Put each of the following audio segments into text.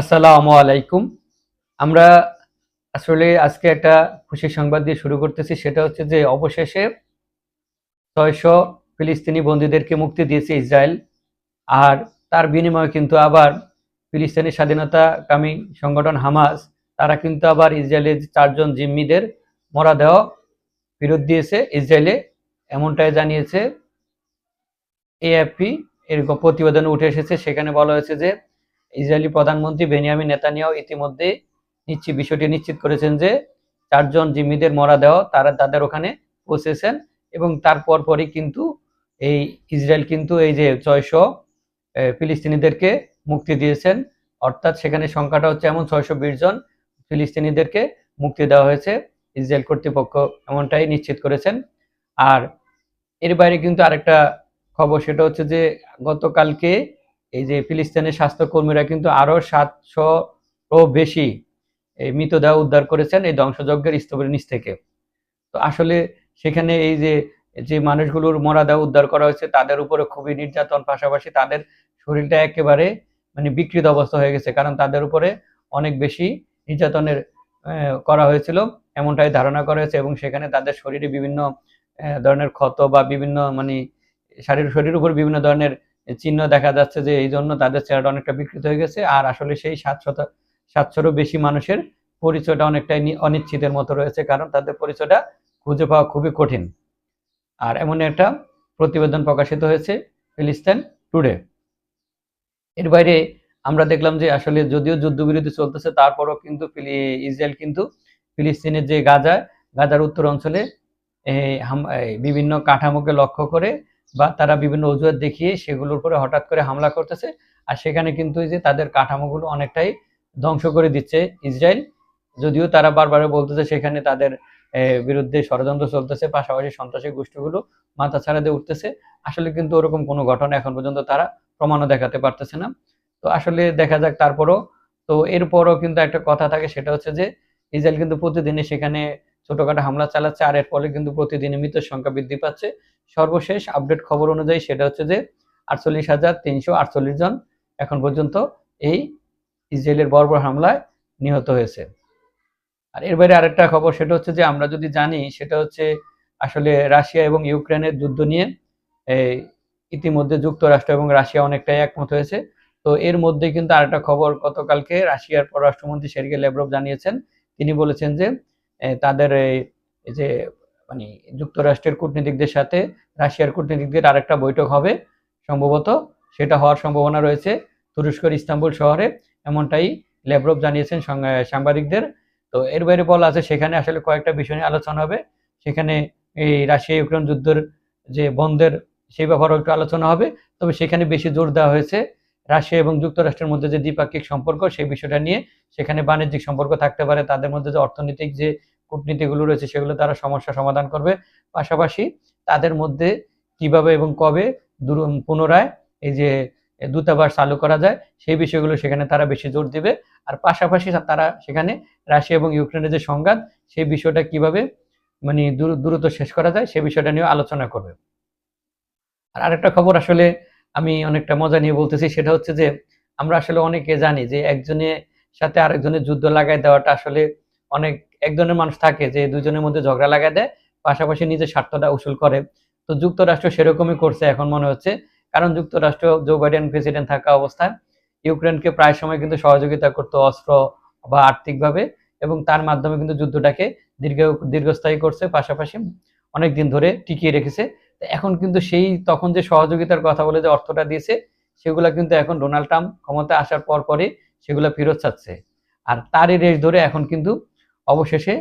আসসালামু আলাইকুম। আমরা আসলে আজকে একটা খুশি সংবাদ দিয়ে শুরু করতেছি, সেটা হচ্ছে যে অবশেষে ছয়শো ফিলিস্তিনি বন্দীদেরকে মুক্তি দিয়েছে ইসরায়েল, আর তার বিনিময়ে কিন্তু আবার ফিলিস্তিনি স্বাধীনতাকামী সংগঠন হামাস, তারা কিন্তু আবার ইসরায়েলের চারজন জিম্মিদের মরা দেওয়া ফেরত দিয়েছে। ইসরায়েলে এমনটাই জানিয়েছে এএফপি, এর প্রতিবেদনে উঠে এসেছে। সেখানে বলা হয়েছে যে ইসরায়েলি প্রধানমন্ত্রী বেনিয়ামিন নেতানিয়াহু ইতিমধ্যে নিশ্চিত বিষয়টি নিশ্চিত করেছেন যে চারজন জিম্মিদের মরা দেওয়া তারা তাদের ওখানে পৌঁছেছেন এবং তারপর পরই কিন্তু এই ইসরায়েল কিন্তু এই যে ছয়শো ফিলিস্তিনিদেরকে মুক্তি দিয়েছেন। অর্থাৎ সেখানে সংখ্যাটা হচ্ছে এমন ছয়শো বিশ জন ফিলিস্তিনিদেরকে মুক্তি দেওয়া হয়েছে। ইসরায়েল কর্তৃপক্ষ এমনটাই নিশ্চিত করেছেন। আর এর বাইরে কিন্তু আরেকটা খবর, সেটা হচ্ছে যে গতকালকে এই যে ফিলিস্তিনের স্বাস্থ্যকর্মীরা কিন্তু আরও সাতশো ও বেশি এই মৃতদেহ উদ্ধার করেছেন এই ধ্বংসযজ্ঞের স্তূপের নিচ থেকে। তো আসলে সেখানে এই যে যে মানুষগুলোর মরাদেহ উদ্ধার করা হয়েছে, তাদের উপরে খুবই নির্যাতন পাশাপাশি তাদের শরীরটা একেবারে মানে বিকৃত অবস্থা হয়ে গেছে, কারণ তাদের উপরে অনেক বেশি নির্যাতনের করা হয়েছিল, এমনটাই ধারণা করা হয়েছে এবং সেখানে তাদের শরীরে বিভিন্ন ধরনের ক্ষত বা বিভিন্ন মানে শারীর, শরীরের উপর বিভিন্ন ধরনের চিহ্ন দেখা যাচ্ছে যে এই জন্য তাদের চেহারাটা অনেকটা বিকৃত হয়ে গেছে। আর আসলে সেই সাতশত সাতশোরও বেশি মানুষের পরিচয়টা অনেকটাই অনিশ্চিতের মতো রয়েছে, কারণ তাদের পরিচয়টা খুঁজে পাওয়া খুবই কঠিন। আর এমন একটা প্রতিবেদন প্রকাশিত হয়েছে ফিলিস্তিন টুডে। এর বাইরে আমরা দেখলাম যে আসলে যদিও যুদ্ধবিরতি চলতেছে, তারপরও কিন্তু ইসরায়েল কিন্তু ফিলিস্তিনের যে গাজা, গাজার উত্তর অঞ্চলে বিভিন্ন কাঠামোকে লক্ষ্য করে বা তারা বিভিন্ন অজুহাত দেখিয়ে সেগুলোর উপরে হঠাৎ করে হামলা করতেছে। আর সেখানে কিন্তু যে তাদের কাঠামোগুলো অনেকটাই ধ্বংস করে দিচ্ছে ইসরায়েল। যদিও তারা বারবার বলতেছে সেখানে তাদের বিরুদ্ধে ষড়যন্ত্র চলতেছে, পাশাপাশি সন্ত্রাসী গোষ্ঠীগুলো মাথা ছাড়া দিয়ে উঠতেছে। আসলে কিন্তু ওরকম কোনো ঘটনা এখন পর্যন্ত তারা প্রমাণও দেখাতে পারতেছে না। তো আসলে দেখা যাক তারপরও। তো এরপরও কিন্তু একটা কথা থাকে, সেটা হচ্ছে যে ইসরায়েল কিন্তু প্রতিদিনই সেখানে ছোটখাটো হামলা চালাচ্ছে, আর এর ফলে কিন্তু প্রতিদিনই মৃতের সংখ্যা বৃদ্ধি পাচ্ছে। সর্বশেষ আপডেট খবর অনুযায়ী সেটা হচ্ছে যে আটচল্লিশ হাজার তিনশো আটচল্লিশ জন এখন পর্যন্ত এই ইসরায়েলের বর্বর হামলায় নিহত হয়েছে। আর এর বাইরে আরেকটা খবর, সেটা হচ্ছে যে আমরা যদি জানি, সেটা হচ্ছে আসলে রাশিয়া এবং ইউক্রেনের যুদ্ধ নিয়ে, এই ইতিমধ্যে যুক্তরাষ্ট্র এবং রাশিয়া অনেকটাই একমত হয়েছে। তো এর মধ্যে কিন্তু আরেকটা খবর, গতকালকে রাশিয়ার পররাষ্ট্রমন্ত্রী সের্গেই ল্যাভরভ জানিয়েছেন। তিনি বলেছেন যে তাদের, এই যে মানে যুক্তরাষ্ট্রের কূটনীতিকদের সাথে রাশিয়ার কূটনীতিকদের আরেকটা বৈঠক হবে সম্ভবত। সেটা হওয়ার সম্ভাবনা রয়েছে তুরস্কর ইস্তাম্বুল শহরে, এমনটাই ল্যাভরভ জানিয়েছেন সাংবাদিকদের। তো এর বাইরে বলা আছে, সেখানে আসলে কয়েকটা বিষয় নিয়ে আলোচনা হবে। সেখানে এই রাশিয়া ইউক্রেন যুদ্ধের যে বন্ধের, সেই ব্যাপারেও একটু আলোচনা হবে। তবে সেখানে বেশি জোর দেওয়া হয়েছে রাশিয়া এবং যুক্তরাষ্ট্রের মধ্যে যে দ্বিপাক্ষিক সম্পর্ক, সেই বিষয়টা নিয়ে সেখানে বাণিজ্যিক সম্পর্ক থাকতে পারে। তাদের মধ্যে যে অর্থনৈতিক যে কূটনীতিগুলো রয়েছে, সেগুলো তারা সমস্যা সমাধান করবে। পাশাপাশি তাদের মধ্যে কীভাবে এবং কবে পুনরায় এই যে দূতাবাস চালু করা যায়, সেই বিষয়গুলো সেখানে তারা বেশি জোর দেবে। আর পাশাপাশি তারা সেখানে রাশিয়া এবং ইউক্রেনের যে সংঘাত, সেই বিষয়টা কীভাবে মানে দ্রু- দ্রুত শেষ করা যায় সেই বিষয়টা নিয়ে আলোচনা করবে। আর আরেকটা খবর আসলে আমি অনেকটা মজা নিয়ে বলতেছি, সেটা হচ্ছে যে আমরা আসলে অনেকে জানি যে একজনের সাথে আরেকজনের যুদ্ধ লাগাই দেওয়াটা আসলে অনেক, একজনের মানুষ থাকে যে দুজনের মধ্যে ঝগড়া লাগা দেয়, পাশাপাশি নিজের স্বার্থটা উসুল করে। তো যুক্তরাষ্ট্র সেরকমই করছে এখন মনে হচ্ছে, কারণ যুক্তরাষ্ট্র জো বাইডেন প্রেসিডেন্ট থাকা অবস্থায় ইউক্রেনকে প্রায় সময় কিন্তু সহযোগিতা করতো অস্ত্র বা আর্থিকভাবে এবং তার মাধ্যমে কিন্তু যুদ্ধটাকে দীর্ঘ, দীর্ঘস্থায়ী করছে, পাশাপাশি অনেক দিন ধরে টিকিয়ে রেখেছে। এখন কিন্তু সেই তখন যে সহযোগিতার কথা বলে যে অর্থটা দিয়েছে, সেগুলা কিন্তু এখন ডোনাল্ড ট্রাম্প ক্ষমতা আসার পর পরে সেগুলো ফেরত চাচ্ছে। আর তারই রেশ ধরে এখন কিন্তু অবশেষে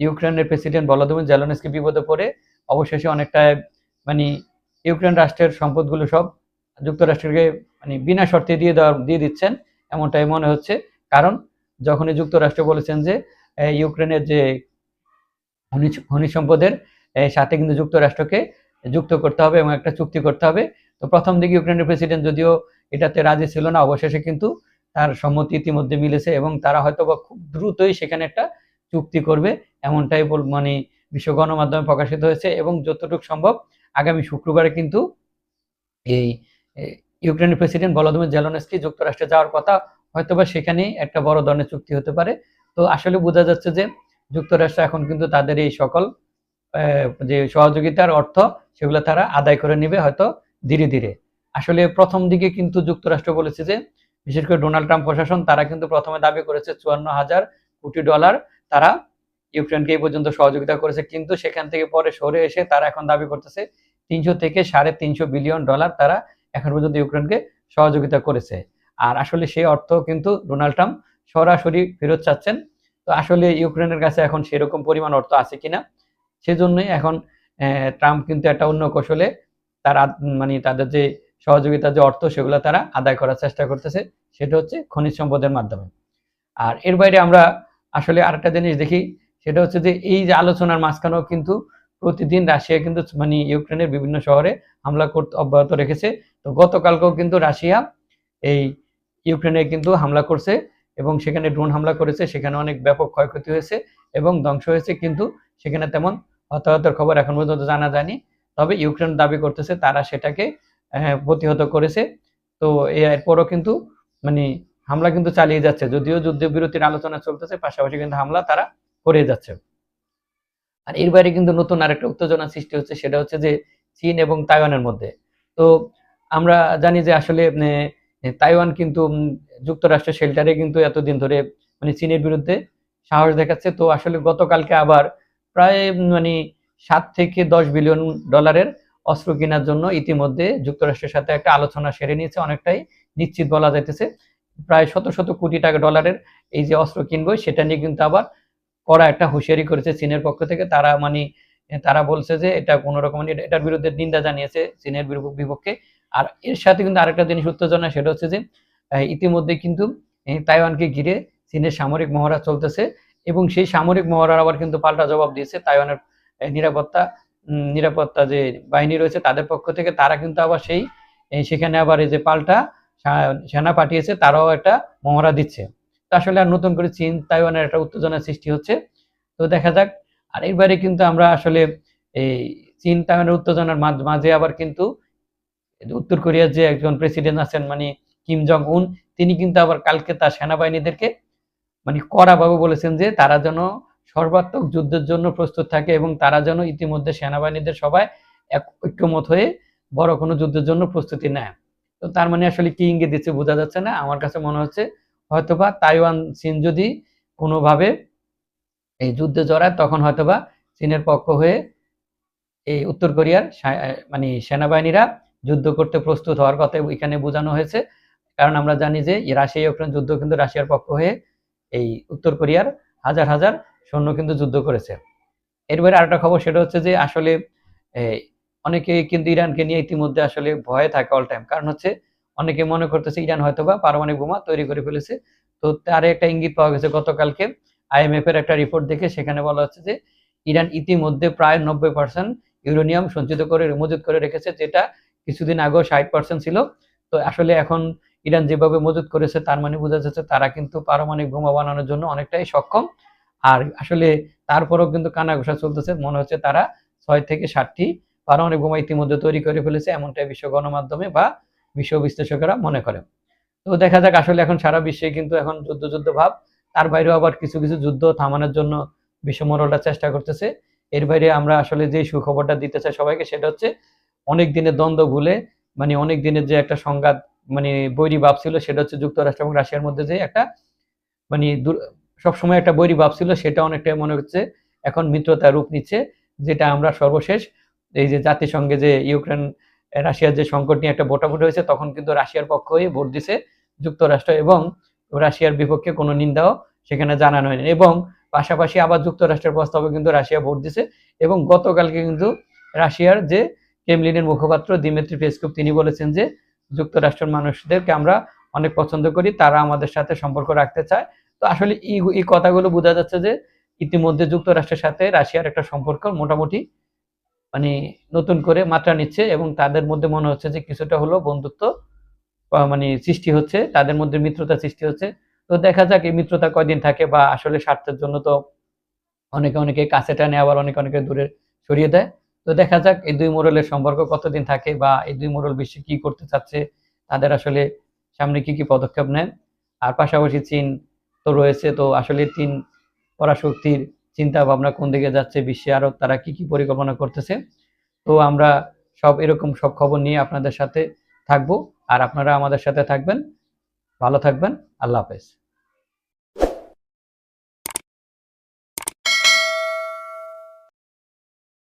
ইউক্রেনের প্রেসিডেন্ট ভলোদিমির জেলনস্কি বিপদে পড়ে, অবশেষে অনেকটা মানে ইউক্রেন রাষ্ট্রের সম্পদগুলো সব যুক্তরাষ্ট্রকে মানে বিনা শর্তে দিয়ে দেওয়া দিয়ে দিচ্ছেন, এমনটাই মনে হচ্ছে। কারণ, যখনই যুক্তরাষ্ট্র বলেছেন যে ইউক্রেনের যে খনিজ সম্পদের সাথে কিন্তু যুক্তরাষ্ট্রকে যুক্ত করতে হবে এবং একটা চুক্তি করতে হবে। তো প্রথম দিকে ইউক্রেনের প্রেসিডেন্ট যদিও এটাতে রাজি ছিল না, অবশেষে কিন্তু তার সম্মতি ইতিমধ্যে মিলেছে এবং তারা হয়তো বা খুব দ্রুতই সেখানে একটা চুক্তি করবে, এমনটাই মানে বিশ্ব গণমাধ্যমে প্রকাশিত হয়েছে এবং যতটুকু সম্ভব আগামী শুক্রবারে কিন্তু এই ইউক্রেনের প্রেসিডেন্ট ভলোদিমির জেলনস্কি যুক্তরাষ্ট্রে যাওয়ার কথা, হয়তোবা সেখানে একটা বড় ধরনের চুক্তি হতে পারে। তো আসলে বোঝা যাচ্ছে যে যুক্তরাষ্ট্র এখন কিন্তু তাদের এই সকল যে সহযোগিতার অর্থ সেগুলো তারা আদায় করে নেবে হয়তো ধীরে ধীরে। আসলে প্রথম দিকে কিন্তু যুক্তরাষ্ট্র বলেছে যে, বিশেষ করে ডোনাল্ড ট্রাম্প প্রশাসন, তারা কিন্তু প্রথমে দাবি করেছে চুয়ান্ন হাজার কোটি ডলার তারা ইউক্রেনকে এই পর্যন্ত সহযোগিতা করেছে, কিন্তু সেখান থেকে পরে সরে এসে তারা এখন দাবি করতেছে তিনশো থেকে সাড়ে তিনশো বিলিয়ন ডলার তারা এখন পর্যন্ত ইউক্রেনকে সহযোগিতা করেছে। আর আসলে সেই অর্থ কিন্তু ডোনাল্ড ট্রাম্প সরাসরি ফেরত চাচ্ছেন। তো আসলে ইউক্রেনের কাছে এখন সেরকম পরিমাণ অর্থ আছে কিনা, সেজন্যই এখন ট্রাম্প কিন্তু একটা অন্য কৌশলে তার মানে তাদের যে সহযোগিতার যে অর্থ সেগুলো তারা আদায় করার চেষ্টা করতেছে, সেটা হচ্ছে খনিজ সম্পদের মাধ্যমে। আর এর বাইরে আমরা আসলে আরেকটা জিনিস দেখি সেটা হচ্ছে যে এই যে আলোচনার মাঝখানেও কিন্তু প্রতিদিন রাশিয়া কিন্তু মানে ইউক্রেনের বিভিন্ন শহরে হামলা করতে অব্যাহত রেখেছে। তো গতকালকেও কিন্তু রাশিয়া এই ইউক্রেনে কিন্তু হামলা করছে এবং সেখানে ড্রোন হামলা করেছে সেখানে অনেক ব্যাপক ক্ষয়ক্ষতি হয়েছে এবং ধ্বংস হয়েছে কিন্তু সেখানে তেমন হতাহতের খবর এখন পর্যন্ত জানা যায়নি। তবে ইউক্রেন দাবি করতেছে তারা সেটাকে আহ, প্রতিহত করেছে। তো এরপরও কিন্তু মানে হামলা কিন্তু চালিয়ে যাচ্ছে। যদিও যুদ্ধবিরতির আলোচনা চলতেছে পাশাপাশি কিন্তু হামলা তারা করে যাচ্ছে। আর এর বাইরে কিন্তু নতুন আরেকটা উত্তেজনা সৃষ্টি হচ্ছে সেটা হচ্ছে যে চীন এবং তাইওয়ানের মধ্যে। তো আমরা জানি যে আসলে তাইওয়ান কিন্তু উম, যুক্তরাষ্ট্রের শেল্টারে কিন্তু এতদিন ধরে মানে চীনের বিরুদ্ধে সাহস দেখাচ্ছে। তো আসলে গতকালকে আবার প্রায় মানে সাত থেকে দশ বিলিয়ন ডলারের অস্ত্র কেনার জন্য ইতিমধ্যে যুক্তরাষ্ট্রের সাথে একটা আলোচনা সেরে নিয়েছে। অনেকটাই নিশ্চিত বলা যাইতেছে। প্রায় শত শত কোটি টাকা ডলারের এই যে অস্ত্র কিনবো, সেটা নিয়ে কিন্তু আবার করা একটা হুঁশিয়ারি করেছে চীনের পক্ষ থেকে। তারা মানে তারা বলছে যে এটা কোনো রকম মানে এটার বিরুদ্ধে নিন্দা জানিয়েছে চীনের বিপক্ষে। আর এর সাথে কিন্তু আরেকটা জিনিস উত্তেজনা, সেটা হচ্ছে যে ইতিমধ্যে কিন্তু তাইওয়ানকে ঘিরে চীনের সামরিক মহড়া চলতেছে এবং সেই সামরিক মহড়ার আবার কিন্তু পাল্টা জবাব দিয়েছে তাইওয়ানের নিরাপত্তা নিরাপত্তা যে বাহিনী রয়েছে তাদের পক্ষ থেকে। তারা কিন্তু আবার সেই সেখানে আবার এই যে পাল্টা সেনা পাঠিয়েছে, তারাও একটা মহড়া দিচ্ছে। তো আসলে আর নতুন করে চীন, তাইওয়ানের একটা উত্তেজনা সৃষ্টি হচ্ছে। তো দেখা যাক, আর এর বাইরে কিন্তু আমরা আসলে এই চীন, তাইওয়ানের উত্তেজনার মাঝে আবার কিন্তু উত্তর কোরিয়ার যে একজন প্রেসিডেন্ট আছেন মানে কিম জং উন তিনি কিন্তু আবার কালকে তার সেনাবাহিনীদেরকে মানে কড়াভাবে বলেছেন যে তারা যেন সর্বাত্মক যুদ্ধের জন্য প্রস্তুত থাকে এবং তারা যেন ইতিমধ্যে সেনাবাহিনীদের সবাই এক ঐক্যমত হয়ে বড় কোনো যুদ্ধের জন্য প্রস্তুতি নেয়। তো তার মানে আসলে কি ইঙ্গিত দিচ্ছে বোঝা যাচ্ছে না। আমার কাছে মনে হচ্ছে হয়তোবা তাইওয়ান চীন যদি কোনোভাবে এই যুদ্ধে জড়ায়, তখন হয়তোবা চীনের পক্ষ হয়ে এই উত্তর কোরিয়ার মানে সেনাবাহিনীরা যুদ্ধ করতে প্রস্তুত হওয়ার কথা এখানে বোঝানো হয়েছে। কারণ আমরা জানি যে রাশিয়া ইউক্রেন যুদ্ধ কিন্তু রাশিয়ার পক্ষ হয়ে এই উত্তর কোরিয়ার হাজার হাজার সৈন্য কিন্তু যুদ্ধ করেছে। এরপরে আরেকটা খবর, সেটা হচ্ছে যে আসলে অনেকে কিন্তু ইরানকে নিয়ে ইতিমধ্যে আসলে ভয়ে থাকে অল টাইম কারণ হচ্ছে অনেকে মনে করতেছে ইরান হয়তোবা পারমাণবিক বোমা তৈরি করে ফেলেছে। তো তার একটা ইঙ্গিত পাওয়া গেছে গতকালকে আইএমএফ এর একটা রিপোর্ট দেখে, সেখানে বলা হচ্ছে যে ইরান ইতিমধ্যে প্রায় নব্বই পার্সেন্ট ইউরেনিয়াম সঞ্চিত করে, মজুত করে রেখেছে, যেটা কিছুদিন আগেও ষাট পার্সেন্ট ছিল। তো আসলে এখন ইরান যেভাবে মজুত করেছে, তার মানে বোঝা যাচ্ছে তারা কিন্তু পারমাণবিক বোমা বানানোর জন্য অনেকটাই সক্ষম। আর আসলে তারপরেও কিন্তু কানাঘোষা চলতেছে, মনে হচ্ছে তারা ছয় থেকে ষাটটি পারমাণবিক বোমা ইতিমধ্যে তৈরি করে ফেলেছে, এমনটাই বিশ্ব গণমাধ্যমে বা বিশ্ব বিশ্লেষকেরা মনে করে তো দেখা যাক, আসলে এখন সারা বিশ্বে কিন্তু এখন যুদ্ধ যুদ্ধ ভাব। তার বাইরেও আবার কিছু কিছু যুদ্ধ থামানোর জন্য বিশ্বমরলটা চেষ্টা করতেছে। এর বাইরে আমরা আসলে যে সুখবরটা দিতে চাই সবাইকে, সেটা হচ্ছে অনেক দিনের দ্বন্দ্ব ভুলে মানে অনেক দিনের যে একটা সংঘাত মানে বৈরী ভাব ছিল, সেটা হচ্ছে যুক্তরাষ্ট্র এবং রাশিয়ার মধ্যে যে একটা মানে সবসময় একটা বৈরী ভাব ছিল, সেটা অনেকটাই মনে হচ্ছে, এখন মিত্রতা রূপ নিচ্ছে, যেটা আমরা সর্বশেষ এই যে জাতিসংঘে যে ইউক্রেন রাশিয়ার যে সংকট নিয়ে একটা ভোটাভুটি হয়েছে, তখন কিন্তু রাশিয়ার পক্ষ হয়ে ভোট দিছে যুক্তরাষ্ট্র এবং রাশিয়ার বিপক্ষে কোনো নিন্দাও সেখানে জানানো হয়নি। এবং পাশাপাশি আবার যুক্তরাষ্ট্রের প্রস্তাবে কিন্তু রাশিয়া ভোট দিছে এবং গতকালকে কিন্তু রাশিয়ার যে ক্রেমলিনের মুখপাত্র দিমিত্রি পেসকোভ তিনি বলেছেন যে যুক্তরাষ্ট্রের মানুষদেরকে আমরা অনেক পছন্দ করি, তারা আমাদের সাথে সম্পর্ক রাখতে চায়। তো আসলে এই কথাগুলো বোঝা যাচ্ছে যে ইতিমধ্যে যুক্তরাষ্ট্রের সাথে রাশিয়ার একটা সম্পর্ক মোটামুটি মানে নতুন করে মাত্রা নিচ্ছে এবং তাদের মধ্যে মনে হচ্ছে যে কিছুটা হলো বন্ধুত্ব মানে সৃষ্টি হচ্ছে, তাদের মধ্যে মিত্রতা সৃষ্টি হচ্ছে। তো দেখা যাক এই মিত্রতা কয়দিন থাকে বা আসলে স্বার্থের জন্য তো অনেকে অনেকে কাছে টানে, আবার অনেকে অনেকে দূরে সরিয়ে দেয়। তো দেখা যাক এই দুই মোড়লের সম্পর্ক কতদিন থাকে বা এই দুই মোড়ল বিশ্বে কি করতে চাচ্ছে, তাদের আসলে সামনে কি কি পদক্ষেপ নেয় আর পাশাপাশি চীন তো রয়েছে, তো আসলে তিন পরাশক্তির চিন্তা ভাবনা কোন দিকে যাচ্ছে বিশ্বে আরও তারা কি কি পরিকল্পনা করতেছে? তো আমরা সব এরকম সব খবর নিয়ে আপনাদের সাথে থাকব। আর আপনারা আমাদের সাথে থাকবেন। ভালো থাকবেন। আল্লাহ হাফেজ।